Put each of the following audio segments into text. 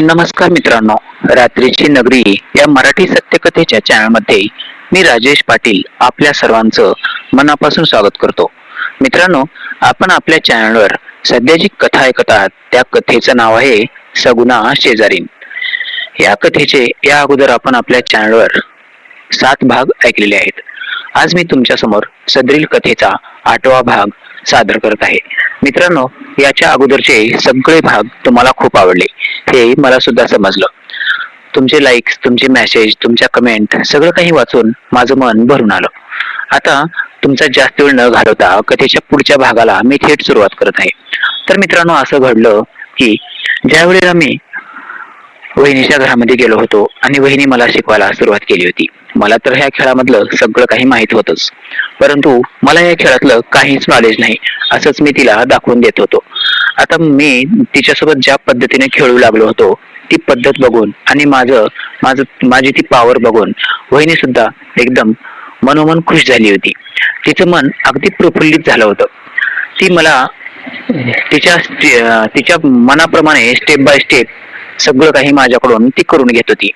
नमस्कार मित्रांनो रात्रीची नगरी या मराठी सत्यकथेच्या चॅनलमध्ये मी राजेश पाटील आपल्या सर्वांचं मनापासून स्वागत करतो. मित्रांनो आपण आपल्या चॅनलवर सध्या जी कथा ऐकत आहात त्या कथेचं नाव आहे सगुना शेजारीन. या कथेचे या अगोदर आपण आपल्या चॅनलवर सात भाग ऐकलेले आहेत. आज मी तुमच्यासमोर सदरील कथेचा आठवा भाग सादर करत आहे. मित्रांनो याच्या अगोदरचे सगळे भाग तुम्हाला खूप आवडले. हे मला सुद्धा समजलं. तुमचे लाईक्स तुमचे मेसेज तुमच्या कमेंट सगळं काही वाचून माझं मन भरून आलं. आता तुमचा जास्त वेळ न घालवता कथेच्या पुढच्या भागाला मी थेट सुरुवात करत आहे. तर मित्रांनो असं घडलं की ज्या वेळेला मी वहिनीच्या घरामध्ये गेलो होतो आणि वहिनी मला शिकवायला सुरुवात केली होती. मला तर ह्या खेळामधलं सगळं काही माहीत होतच. परंतु मला या खेळातलं काहीच नॉलेज नाही असंच मी तिला दाखवून देत होतो. आता मी तिच्यासोबत ज्या पद्धतीने खेळू लागलो होतो ती पद्धत बघून आणि माझं माझं माझी ती पॉवर बघून वहिनी सुद्धा एकदम मनोमन खुश झाली होती. तिचं मन अगदी प्रफुल्लित झालं होतं. ती मला तिच्या तिच्या मनाप्रमाणे स्टेप बाय स्टेप सगळं काही माझ्याकडून ती करून घेत होती.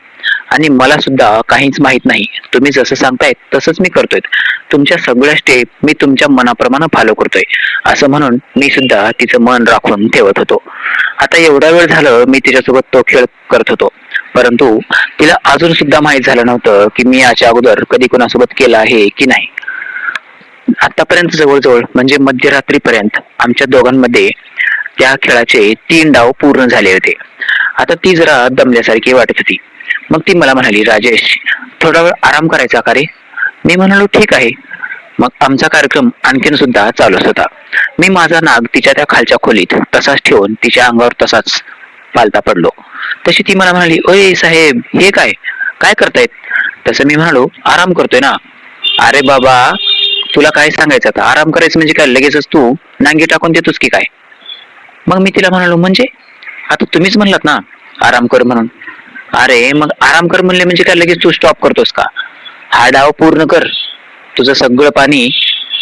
आणि मला सुद्धा काहीच माहीत नाही. तुम्ही जसं सांगताय तसंच मी करतोय. तुमच्या सगळ्या स्टेप मी तुमच्या मनाप्रमाणे फॉलो करतोय. असं म्हणून मी सुद्धा तिचं मन राखून ठेवत होतो. आता एवढा वेळ झालं मी तिच्यासोबत तो खेळ करत होतो. परंतु तिला अजून सुद्धा माहीत झालं नव्हतं की मी याच्या अगोदर कधी कोणासोबत केलं आहे की नाही. आतापर्यंत जवळजवळ म्हणजे मध्यरात्रीपर्यंत आमच्या दोघांमध्ये त्या खेळाचे तीन डाव पूर्ण झाले होते. आता ती जरा दमल्यासारखी वाटत होती. मग ती मला म्हणाली राजेश थोडा वेळ आराम करायचा का रे? मी म्हणालो ठीक आहे. मग आमचा कार्यक्रम आणखीन सुद्धा चालूच होता. मी माझा नाग तिच्या त्या खालच्या खोलीत तसाच ठेवून तिच्या अंगावर तसाच पालता पडलो. तशी ती मला म्हणाली ओय साहेब हे काय? काय करतायत? तसं मी म्हणालो आराम करतोय ना. अरे बाबा तुला काय सांगायचं आता? आराम करायचं म्हणजे काय? लगेचच तू नांगी टाकून देतोस की काय? मग मी तिला म्हणालो म्हणजे? आता तुम्हीच म्हणलात ना आराम कर म्हणून. अरे मग आराम कर म्हणले म्हणजे काय लगेच तू स्टॉप करतोस का? हा डाव पूर्ण कर. तुझं सगळं पाणी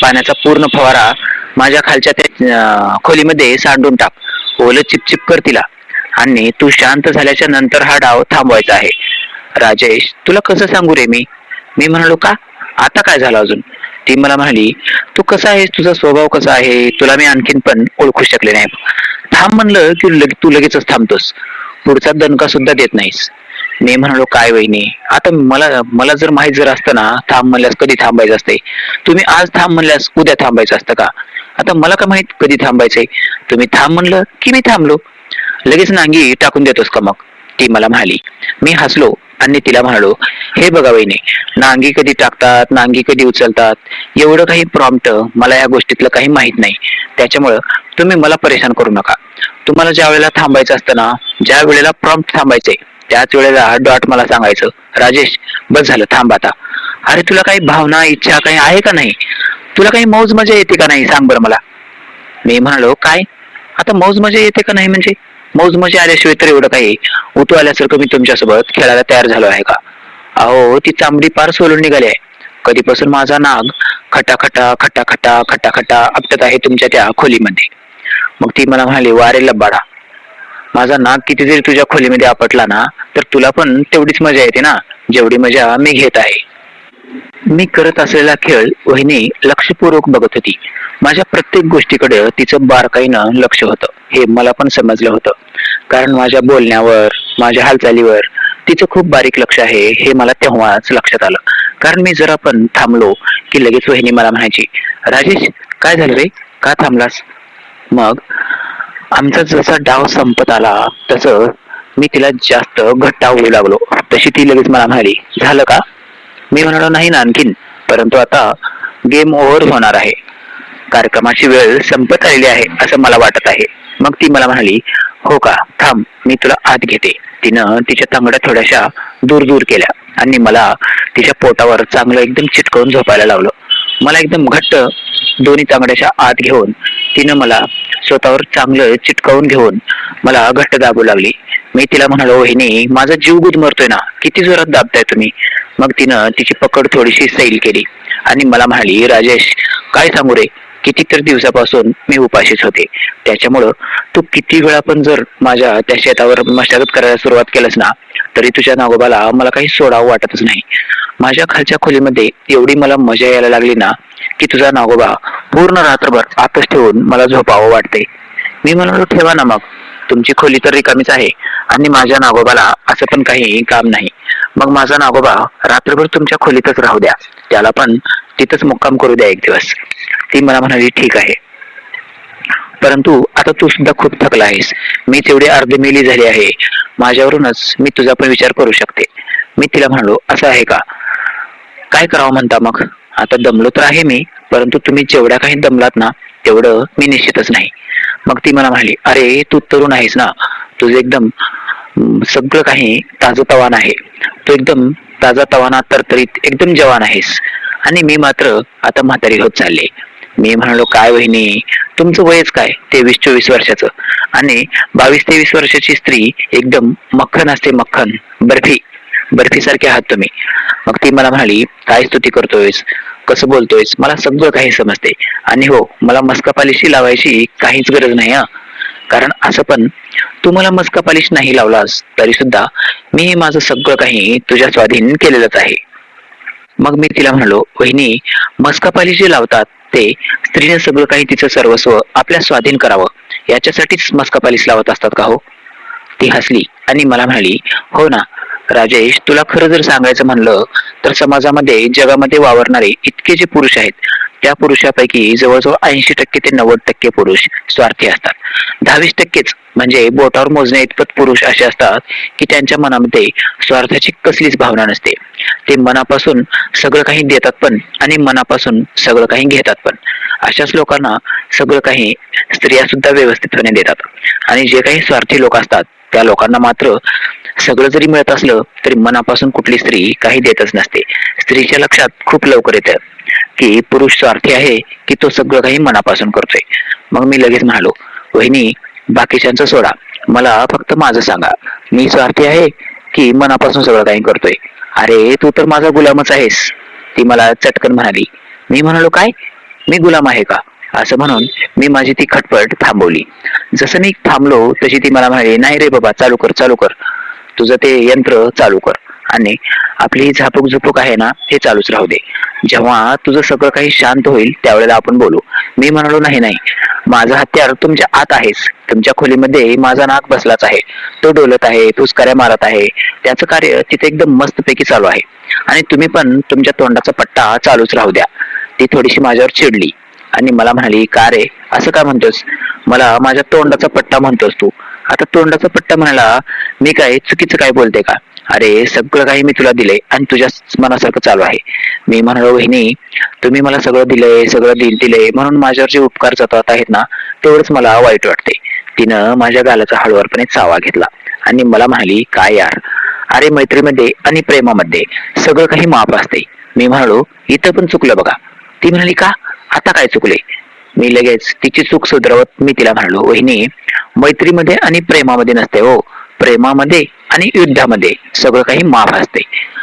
पाण्याचा पूर्ण फवारा माझ्या खालच्या त्या खोलीमध्ये सांडून टाक. ओलं चिपचिप कर तिला. आणि तू शांत झाल्याच्यानंतर हा डाव थांबवायचा आहे. राजेश तुला कसं सांगू रे मी? मी म्हणालो का? आता काय झालं अजून? ती मला म्हणाली तू कसा आहेस? तुझा स्वभाव कसा आहे? तुला मी आणखीन पण ओळखू शकले नाही. थांब म्हणलं की लग, तू लगेचच थांबतोस. पुढचा दणका सुद्धा देत नाहीस. मी म्हणालो काय वहिनी आता मला मला जर माहीत जर असतं ना थांब म्हणल्यास कधी थांबायचं असते तुम्ही आज थांब म्हणल्यास उद्या थांबायचं असतं का? आता मला का माहीत कधी थांबायचंय? तुम्ही थांब म्हणलं की मी थांबलो. लगेच नांगी टाकून देतोस का मग? ती मला म्हणाली. मी हसलो. आणि तिला म्हणालो हे बघा वहिनी नांगी कधी टाकतात नांगी कधी उचलतात? एवढं काही प्रॉम्प्ट मला या गोष्टीतलं काही माहीत नाही. त्याच्यामुळं तुम्ही मला परेशान करू नका. तुम्हाला ज्या वेळेला थांबायचं असतं ना ज्या वेळेला प्रॉम्प्ट थांबायचंय त्याच वेळेला डॉट मला सांगायचं राजेश बस झालं थांब आता. अरे तुला काही भावना इच्छा काही आहे का नाही? तुला काही मौज मजा येते का नाही? सांग बरं मला. मी म्हणालो काय? आता मौज मजा येते का नाही म्हणजे? मौजमजा आल्याशिवाय तर एवढं काही उतू आल्यासारखं मी तुमच्यासोबत खेळायला तयार झालो आहे का? अहो ती चांबडी पार सोलून निघाली आहे. कधीपासून माझा नाग खटाखटा खटाखटा खटाखटा आपटत आहे तुमच्या त्या खोलीमध्ये. मग ती मला म्हणाली वारे लबाडा माझा नाग किती जरी तुझ्या खोलीमध्ये आपटला ना तर तुला पण तेवढीच मजा येते ना जेवढी मजा मी घेत आहे. मी करत असलेला खेळ वहिनी लक्षपूर्वक बघत होती. माझ्या प्रत्येक गोष्टीकडे तिचं बारकाईनं लक्ष होतं. हे मला पण समजलं होतं. कारण माझ्या बोलण्यावर माझ्या हालचालीवर तिचं खूप बारीक लक्ष आहे हे मला तेव्हाच लक्षात आलं. कारण मी जरा पण थांबलो की लगेच वहिनी मला म्हणायची राजेश काय झालं रे? का थांबलास? मग आमचा जसा डाव संपत आला तसं मी तिला जास्त घट्टा होऊ लागलो. तशी ती लगेच मला म्हणाली झालं का? मी म्हणालो नाही ना आणखीन. परंतु आता गेम ओव्हर होणार आहे. कार्यक्रमाची वेळ संपत आलेली आहे असं मला वाटत आहे. मग ती मला म्हणाली हो का? थांब मी तुला आत घेते. तिनं तिच्या तांगड्या थोड्याशा दूर दूर केल्या आणि मला तिच्या पोटावर चांगलं एकदम चिटकवून झोपायला लावलं. मला एकदम घट्ट दोन्ही तांगड्याच्या आत घेऊन तिनं मला स्वतःवर चांगलं चिटकवून घेऊन मला घट्ट दाबू लागली. मी तिला म्हणालो वहिनी माझा जीव गुदमरतोय ना? किती जोरात दाबताय तुम्ही? मग तिनं तिची पकड थोडीशी सैल केली आणि मला म्हणाली राजेश काय सांगू रे? कितीतरी दिवसापासून मी उपाशीच होते. त्याच्यामुळं तू किती वेळा पण जर माझ्या त्या शेतावर मशागत करायला सुरुवात केलंस ना तरी तुझ्या नागोबाला मला काही सोडावं वाटतच नाही. माझ्या खालच्या खोलीमध्ये एवढी मला मजा यायला लागली ना की तुझा नागोबा पूर्ण रात्रभर आतच ठेवून मला झोपावं वाटते मी म्हणालो ठेवा ना मग. तुमची खोली तर रिकामीच आहे आणि माझ्या नागोबाला असं पण काही काम नाही. मग माझा नागोबा रात्रभर तुमच्या खोलीतच राहू द्या. त्याला पण तिथंच मुक्काम करू द्या एक दिवस. ती मला म्हणाली ठीक आहे. परंतु आता तू सुद्धा खूप थकला आहेस. मी तेवढी अर्धमेली झाली आहे. माझ्यावरूनच मी तुझा पण विचार करू शकते. मी तिला म्हणालो असं आहे का? काय करावं? म्हणता मग. आता दमलो तर आहे मी परंतु तुम्ही जेवढ्या काही दमलात ना तेवढं मी निश्चितच नाही. मग ती मला म्हणाली अरे तू तरुण आहेस ना. तुझं एकदम सगळं काही ताजं तवान आहे. तू एकदम ताजा तवाना तरतरीत एकदम जवान आहेस. आणि मी मात्र आता म्हातारी होत चालले. मी म्हणालो काय वहिनी तुमचं वयच काय? तेवीस चोवीस वर्षाचं. आणि बावीस तेवीस वर्षाची स्त्री एकदम मक्खन असते मक्खन बर्फी. बर्फी सारखे आहात तुम्ही. मग ती मला म्हणाली काय स्तुती करतोयस? कसं बोलतोयस? मला सगळं काही समजते. आणि हो मला मस्का पालिशी लावायची काहीच गरज नाही हा. कारण असं पण तू मला मस्का पालिश नाही लावलास तरी सुद्धा मी हे माझं सगळं काही तुझ्या स्वाधीन केलेलंच आहे. मग मी तिला म्हणालो वहिनी मस्कापाली जे लावतात. ते स्त्रीने सगळं काही तिचं सर्वस्व आपल्या स्वाधीन करावं. याच्यासाठीच मस्कापालीस लावत असतात का हो? ती हसली आणि मला म्हणाली हो ना राजेश तुला खरं जर सांगायचं म्हणलं तर समाजामध्ये जगामध्ये वावरणारे इतके जे पुरुष आहेत त्या पुरुषापैकी जवळजवळ ऐंशी टक्के ते नव्वद टक्के पुरुष स्वार्थी असतात. दहावीस टक्केच म्हणजे बोटावर मोजण्या इतपत पुरुष असे असतात की त्यांच्या मनामध्ये स्वार्थाची कसलीच भावना नसते. ते मनापासून सगळं काही देतात पण आणि मनापासून सगळं काही घेतात पण. अशाच लोकांना सगळं काही स्त्रिया सुद्धा व्यवस्थितपणे देतात. आणि जे काही स्वार्थी लोक असतात त्या लोकांना मात्र सगळं जरी मिळत असलं तरी मनापासून कुठली स्त्री काही देतच नसते. स्त्रीच्या लक्षात खूप लवकर येतं की पुरुष स्वार्थी आहे की तो सगळं काही मनापासून करतोय. मग मी लगेच म्हणालो वहिनी बाकीच्यांचं सोडा. मला फक्त माझं सांगा. मी स्वार्थी आहे की मनापासून सगळं काही करतोय? अरे तू तर माझा गुलामच आहेस ती मला चटकन म्हणाली. मी म्हणालो काय? मी गुलाम आहे का? असं म्हणून मी माझी ती खटपट थांबवली. जसं मी थांबलो तशी ती मला म्हणाली नाही रे बाबा चालू कर चालू कर. तुझं ते यंत्र चालू कर. आणि आपली झापूक झुपूक आहे ना हे चालूच राहू दे. जेव्हा तुझं सगळं काही शांत होईल त्यावेळेला आपण बोलू. मी म्हणालो नाही नाही. माझं हत्यार तुमच्या आत आहेच. तुमच्या खोलीमध्ये माझा नाक बसलाच आहे. तो डोलत आहे पुस्काऱ्या मारत आहे. त्याचं कार्य तिथे एकदम मस्तपैकी चालू आहे. आणि तुम्ही पण तुमच्या तोंडाचा पट्टा चालूच राहू द्या. ती थोडीशी माझ्यावर चिडली. आणि मला म्हणाली का रे? असं का म्हणतोस? मला माझ्या तोंडाचा पट्टा म्हणतोस तू. आता तोंडाचा पट्टा म्हणाला मी काय चुकीचं काय बोलते का? अरे सगळं काही मी तुला दिलंय आणि तुझ्या मनासारखं चालू आहे. मी म्हणालो वहिनी तुम्ही मला सगळं दिलंय सगळं दिल दिलंय. म्हणून माझ्यावर जे उपकार जातात आहेत ना तेवढंच मला वाईट वाटते तिनं माझ्या गालाचा हळुवारपणे चावा घेतला आणि मला म्हणाली काय यार? अरे मैत्रीमध्ये आणि प्रेमामध्ये सगळं काही माप असते मी म्हणालो इथं पण चुकलं बघा. ती म्हणाली का? आता काय चुकले? मी लगेच तिची चूक सुधरवत मी तिला म्हणालो वहिनी मैत्रीमध्ये आणि प्रेमामध्ये नसते हो. प्रेमामध्ये आणि युद्धामध्ये सगळं काही माफ असते.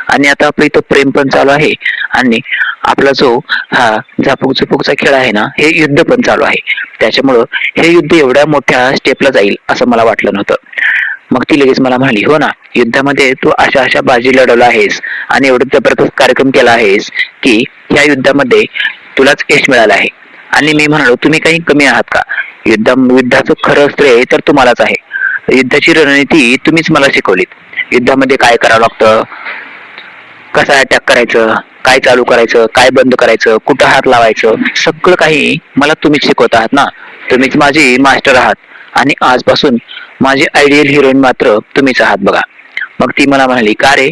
आणि आता आपलं इथं प्रेम पण चालू आहे. आणि आपला जो हा झापूक झुपूकचा खेळ आहे ना हे युद्ध पण चालू आहे. त्याच्यामुळं हे युद्ध एवढ्या मोठ्या स्टेपला जाईल असं मला वाटलं नव्हतं. मग ती लगेच मला म्हणाली हो ना युद्धामध्ये तू अशा अशा बाजी लढवला आहेस आणि एवढं जबरदस्त कार्यक्रम केला आहेस की ह्या युद्धामध्ये तुलाच यश मिळालं आहे. आणि मी म्हणालो तुम्ही काही कमी आहात का? युद्धा युद्धाचं खरं श्रेय तर तुम्हालाच आहे. युद्धाची रणनीती तुम्हीच मला शिकवलीत. युद्धामध्ये काय करावं लागतं? कसा अटॅक करायचं? काय चालू करायचं? काय बंद करायचं? कुठं हात लावायचं? सगळं काही मला तुम्हीच शिकवत आहात ना? तुम्हीच माझी मास्टर आहात. आणि आजपासून माझी आयडियल हिरोईन मात्र तुम्हीच आहात बघा. मग ती मला म्हणाली का रे?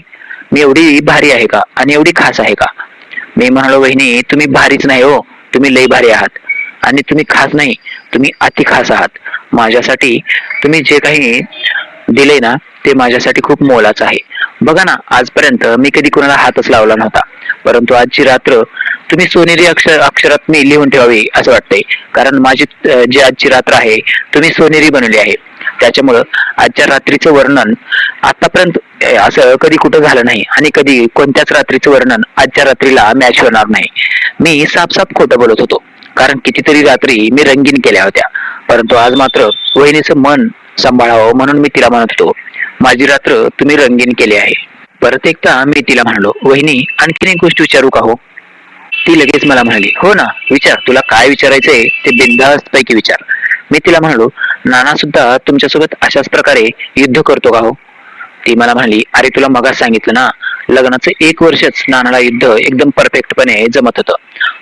मी एवढी भारी आहे का? आणि एवढी खास आहे का? मी म्हणालो वहिनी तुम्ही भारीच नाही हो. तुम्ही लई भारी आहात. आणि तुम्ही खास नाही. तुम्ही अति खास आहात. माझ्यासाठी तुम्ही जे काही दिले ना ते माझ्यासाठी खूप मोलाचं आहे. बघा ना आजपर्यंत मी कधी कोणाला हातच लावला नव्हता. परंतु आजची रात्र तुम्ही सोनेरी अक्षर अक्षरात मी लिहून ठेवावी असं वाटतंय. कारण माझी जी आजची रात्र आहे तुम्ही सोनेरी बनवली आहे. त्याच्यामुळं आजच्या रात्रीचं वर्णन आतापर्यंत असं कधी कुठं झालं नाही. आणि कधी कोणत्याच रात्रीचं वर्णन आजच्या रात्रीला मॅच होणार नाही. मी साफ खोटं बोलत होतो. कारण कितीतरी रात्री मी रंगीन केल्या होत्या. परंतु आज मात्र वहिनीचं मन सांभाळावं म्हणून मी तिला म्हणत होतो. माझी रात्र तुम्ही रंगीन केली आहे. परत एकदा मी तिला म्हणालो वहिनी आणखीन एक गोष्ट विचारू का हो? ती लगेच मला म्हणाली हो ना विचार. तुला काय विचारायचंय ते बिनधास्त पैकी विचार. मी तिला म्हणालो नाना सुद्धा तुमच्यासोबत अशाच प्रकारे युद्ध करतो का हो? ती मला म्हणाली अरे तुला मगाच सांगितलं ना लग्नाचं एक वर्षच नानाला युद्ध एकदम परफेक्टपणे जमत होतं.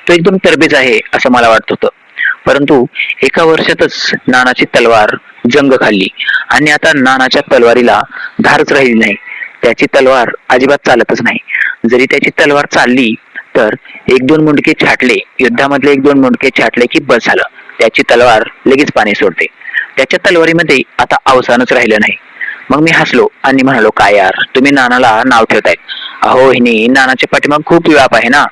तो एकदम तरबेज आहे असं मला वाटत होतं. परंतु एका वर्षातच नानाची तलवार जंग खाल्ली. आणि आता नानाच्या तलवारीला धारच राहिली नाही. त्याची तलवार अजिबात चालतच नाही. जरी त्याची तलवार चालली तर एक दोन मुंडके छाटले. युद्धामधले एक दोन मुंडके छाटले की बस झालं. त्याची तलवार लगेच पाणी सोडते. त्याच्या तलवारीमध्ये आता अवसानच राहिलं नाही. मग मी हसलो आणि म्हणालो काय यार तुम्ही नानाला नाव ठेवतायत. अहो हिनी नानाच्या पाठीमाग खूप व्याप आहे ना.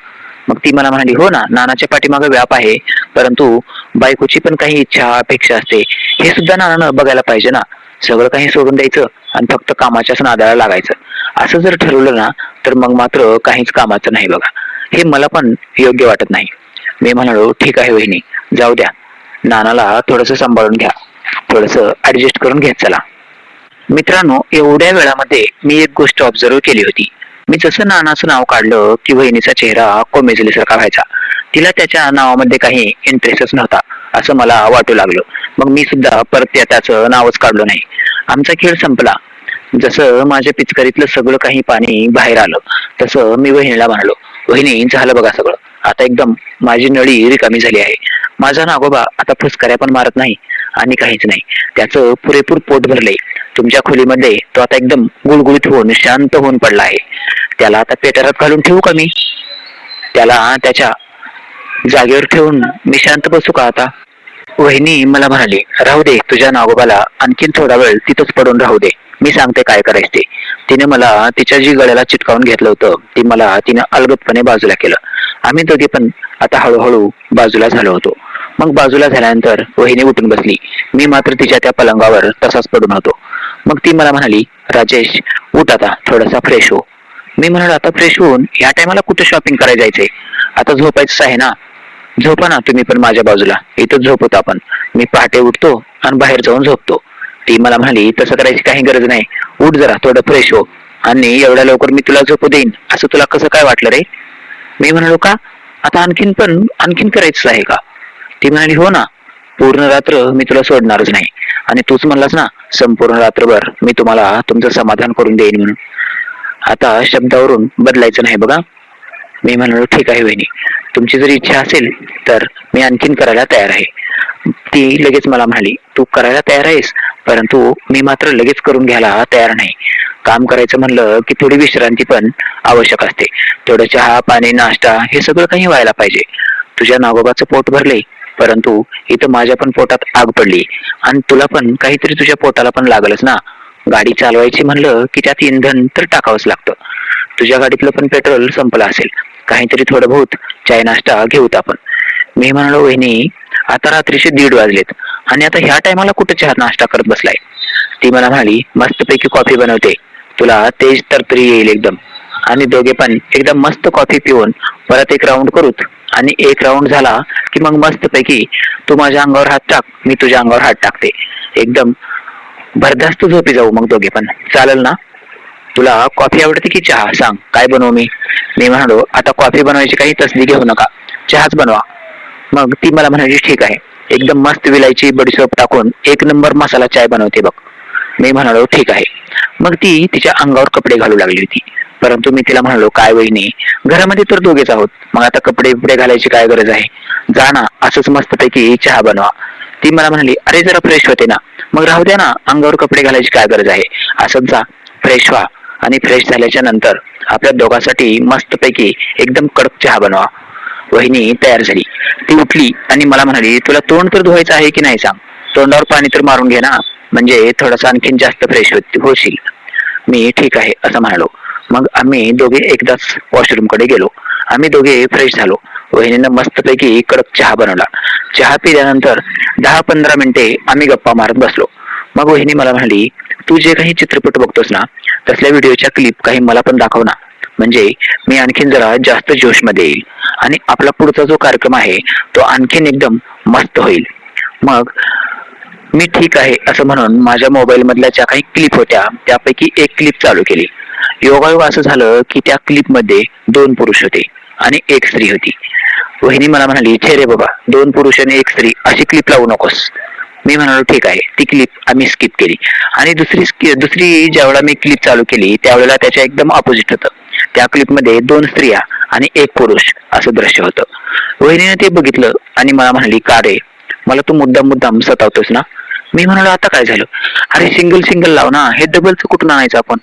मग ती मला म्हणाली हो ना नानाच्या पाठीमागे व्याप आहे परंतु बायकोची पण काही इच्छा अपेक्षा असते. हे सुद्धा नानानं बघायला पाहिजे ना. सगळं काही सोडून द्यायचं आणि फक्त कामाच्याच नादाला लागायचं. असं जर ठरवलं ना तर मग मात्र काहीच कामाचं नाही बघा. हे मला पण योग्य वाटत नाही. मी म्हणालो ठीक आहे वहिनी जाऊ द्या. नानाला थोडस सांभाळून घ्या. थोडस ऍडजस्ट करून घेत चला. मित्रांनो एवढ्या वेळामध्ये मी एक गोष्ट ऑब्झर्व केली होती. मी जसं नानाचं नाव काढलं की वहिनीचा चेहरा कोमेजलीसारखा व्हायचा. तिला त्याच्या नावामध्ये काही इंटरेस्टच नव्हता असं मला वाटू लागलं. मग मी सुद्धा परत त्याचं नावच काढलो नाही. आमचा खेळ संपला. जसं माझ्या पिचकरीतलं सगळं काही पाणी बाहेर आलं तसं मी वहिनीला म्हणालो वहिनी झालं बघा सगळं. आता एकदम माझी नळी रिकामी झाली आहे. माझा नागोबा आता फुसकऱ्या पण मारत नाही आणि काहीच नाही. त्याचं पुरेपूर पोट भरले तुमच्या खोलीमध्ये तो आता एकदम गुळगुळीत होऊन शांत होऊन पडला आहे. त्याला आता पेटारात घालून ठेवू का मी? त्याला त्याच्या जागेवर ठेवून मी शांत बसू का आता? वहिनी मला म्हणाली राहू दे तुझ्या नागोबाला आणखीन थोडा वेळ तिथंच पडून राहू दे. मी सांगते काय करायचं ते तिने मला तिच्या जी गळ्याला चिटकावून घेतलं होतं ती मला तिने अलगदपणे बाजूला केलं. आम्ही दोघे पण आता हळूहळू बाजूला झालो होतो. मग बाजूला झाल्यानंतर वहिनी उठून बसली. मी मात्र तिच्या त्या पलंगावर तसाच पडून होतो. मग ती मला म्हणाली राजेश उठ आता थोडासा फ्रेश हो. मी म्हणालो आता फ्रेश होऊन या टायमाला कुठे शॉपिंग करायला जायचंय? आता झोपायचं आहे ना. झोपा ना तुम्ही पण माझ्या बाजूला. इथं झोपतो आपण. मी पहाटे उठतो आणि बाहेर जाऊन झोपतो. ती मला म्हणाली तसं करायची काही गरज नाही. उठ जरा थोडं फ्रेश हो. आणि एवढ्या लवकर मी तुला झोपू देईन. असं तुला कसं काय वाटलं रे? मी म्हणालो का? आता आणखीन पण आणखीन करायचं आहे का? ती म्हणाली हो ना. पूर्ण रात्र मी तुला सोडणारच नाही. आणि तूच म्हणलास ना संपूर्ण रात्रभर मी तुम्हाला तुमचं समाधान करून देईन म्हणून. आता शब्दावरून बदलायचं नाही बघा. मी म्हणालो ठीक आहे वहिनी. तुमची जर इच्छा असेल तर मी आणखीन करायला तयार आहे. ती लगेच मला म्हणाली तू करायला तयार आहेस परंतु मी मात्र लगेच करून घ्यायला तयार नाही. काम करायचं म्हणलं की थोडी विश्रांती पण आवश्यक असते. थोडं चहा पाणी नाश्ता हे सगळं काही व्हायला पाहिजे. तुझ्या नागोबाचं पोट भरले परंतु इथं माझ्या पण पोटात आग पडली. आणि तुला पण काहीतरी तुझ्या पोटाला पण लागलच ना. गाडी चालवायची म्हणलं की त्यात इंधन तर टाकावंच लागतं. तुझ्या गाडीतलं पण पेट्रोल संपलं असेल. काहीतरी थोडं बहुत चाय नाश्ता घेऊत आपण. मी म्हणालो वहिनी आता रात्रीचे दीड वाजलेत आणि आता ह्या टायमाला कुठं चहा नाश्ता करत बसलाय? ती मला म्हणाली मस्तपैकी कॉफी बनवते. तुला तेज तरतरी येईल एकदम. आणि दोघे पण एकदम मस्त कॉफी पिऊन परत एक राऊंड करूत. आणि एक राऊंड झाला की मग मस्त पैकी तू माझ्या अंगावर हात टाक मी तुझ्या अंगावर हात टाकते. एकदम भरधास्त झोपी जाऊ मग दोघे पण. चालेल ना? तुला कॉफी आवडते की चहा? सांग काय बनवू मी? मी म्हणालो आता कॉफी बनवायची काही तसदी घेऊ नका. चहाच बनवा. मग ती मला म्हणायची ठीक आहे. एकदम मस्त विलायची बडीशोप टाकून एक नंबर मसाला चाय बनवते बघ. मी म्हणालो ठीक आहे. मग ती तिच्या अंगावर कपडे घालू लागली होती. परंतु मी तिला म्हणालो काय वहिनी घरामध्ये तर दोघेच आहोत. मग आता कपडे बिपडे घालायची काय गरज आहे? जा ना असंच मस्तपैकी चहा बनवा. ती मला म्हणाली अरे जरा फ्रेश होते ना. मग राहू द्या ना अंगावर कपडे घालायची काय गरज आहे? असंच जा फ्रेश व्हा आणि फ्रेश झाल्याच्यानंतर आपल्या दोघांसाठी मस्तपैकी एकदम कडक चहा बनवा. वहिनी तयार झाली. ती उठली आणि मला म्हणाली तुला तोंड तर धुवायचं आहे की नाही सांग? तोंडावर पाणी तर मारून घे ना. म्हणजे थोडासा आणखीन जास्त फ्रेश होशील. मी ठीक आहे असं म्हणालो. मग आम्ही दोघे एकदाच वॉशरूमकडे गेलो. आम्ही दोघे फ्रेश झालो. वहिनीनं मस्तपैकी कडक चहा बनवला. चहा पिल्यानंतर दहा पंधरा मिनिटे आम्ही गप्पा मारत बसलो. मग वहिनी मला म्हणाली तू जे काही चित्रपट बघतोस ना तसल्या व्हिडिओच्या क्लिप काही मला पण दाखव ना. म्हणजे मी आणखीन जरा जास्त जोशमध्ये येईल. आणि आपला पुढचा जो कार्यक्रम आहे तो आणखीन एकदम मस्त होईल. मग मी ठीक आहे असं म्हणून माझ्या मोबाईल मधल्या ज्या काही क्लिप होत्या त्यापैकी एक क्लिप चालू केली. योगायोग असं झालं की त्या क्लिपमध्ये दोन पुरुष होते आणि एक स्त्री होती. वहिनी मला म्हणाली छे रे बाबा दोन पुरुष आणि एक स्त्री अशी क्लिप लावू नकोस. मी म्हणालो ठीक आहे. ती क्लिप आम्ही स्किप केली. आणि दुसरी स्कि- दुसरी ज्यावेळेला मी क्लिप चालू केली त्यावेळेला त्याच्या एकदम ऑपोजिट होतं. त्या क्लिपमध्ये दोन स्त्रिया आणि एक पुरुष असं दृश्य होतं. वहिनीने ते बघितलं आणि मला म्हणाली का रे? मला तू मुद्दाम मुद्दाम सतावतोस ना? मी म्हणालो आता काय झालं? अरे सिंगल सिंगल लाव ना. हे डबलचं कुठून आणायचं आपण?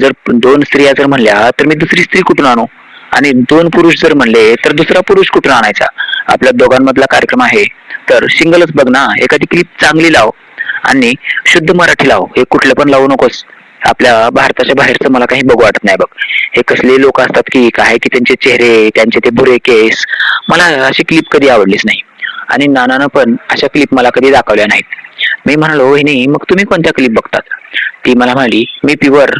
जर दोन स्त्रिया जर म्हणल्या तर मी दुसरी स्त्री कुठून आणू? आणि दोन पुरुष जर म्हणले तर दुसरा पुरुष कुठून आणायचा? आपल्या दोघांमधला कार्यक्रम आहे. तर सिंगलच बघ ना. एखादी क्लिप चांगली लाव आणि शुद्ध मराठी लाव. हे कुठलं पण लावू नकोस. आपल्या भारताच्या बाहेरचं मला काही बघू वाटत नाही बघ. हे कसले लोक असतात की काय की त्यांचे चेहरे त्यांचे ते बुरे केस. मला अशी क्लिप कधी आवडलीच नाही. आणि नानानं पण अशा क्लिप मला कधी दाखवल्या नाहीत. मी म्हणालो वहिनी मग तुम्ही कोणत्या क्लिप बघतात? ती मला म्हणाली मी प्युअर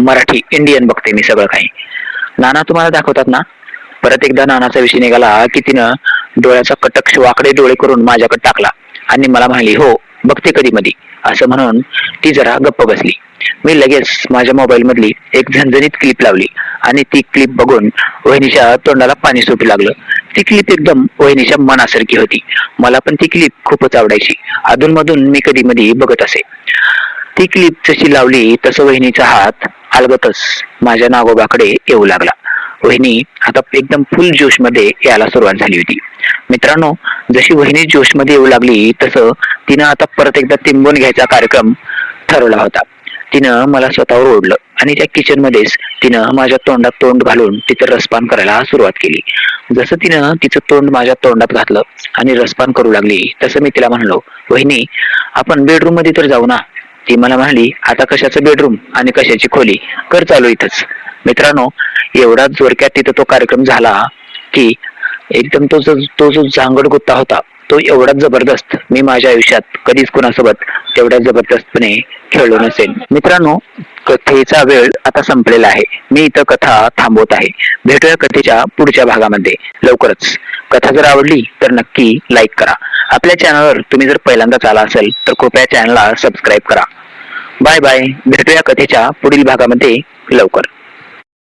मराठी इंडियन बघते मी सगळं काही. नाना तुम्हाला दाखवतात ना? परत एकदा नानाचा विषय निघाला की तिनं डोळ्याचा कटक्ष वाकडे डोळे करून माझ्याकडे टाकला आणि मला म्हणाली हो बघते कधी मधी असं म्हणून ती जरा गप्प बसली. मी लगेच माझ्या मोबाईल मधली एक झणझणीत क्लिप लावली आणि ती क्लिप बघून वहिनीच्या तोंडाला पाणी सुटू लागलं. ती क्लिप एकदम वहिनीच्या मनासारखी होती. मला पण ती क्लिप खूपच आवडायची. अधूनमधून मी कधी मधी बघत असे. ती क्लिप जशी लावली तसं वहिनीचा हात अलगतच माझ्या नागोबाकडे येऊ लागला. वहिनी आता एकदम फुल जोशमध्ये यायला सुरुवात झाली होती. मित्रांनो जशी वहिनी जोशमध्ये येऊ लागली तसं तिनं आता परत एकदा तिंबून घ्यायचा कार्यक्रम ठरवला होता. तिनं मला स्वतःवर ओढलं आणि त्या किचन मध्येच तिनं माझ्या तोंडात तोंड घालून तिथं रसपान करायला सुरुवात केली. जसं तिनं तिचं तोंड माझ्या तोंडात घातलं आणि रसपान करू लागली तसं मी तिला म्हणलो वहिनी आपण बेडरूममध्ये तर जाऊ ना. ती मला म्हणाली आता कशाचं बेडरूम आणि कशाची खोली? कर चालू इथंच. मित्रांनो एवढा जोरक्यात तिथं तो कार्यक्रम झाला की एकदम तो जो तो जो जांगड गुत्ता होता तो एवढाच जबरदस्त मी माझ्या आयुष्यात कधीच कोणासोबत तेवढ्या जबरदस्तपणे खेळलो नसेल. मित्रांनो कथेचा वेळ आता संपलेला आहे. मी इथं कथा थांबवत आहे. भेटूया कथेच्या पुढच्या भागामध्ये. लवकरच. कथा जर आवडली तर नक्की लाईक करा. आपल्या चॅनलवर तुम्ही जर पहिल्यांदाच आला असेल तर कृपया चॅनलला सबस्क्राईब करा. बाय बाय भेटूया कथेच्या पुढील भागामध्ये लवकर.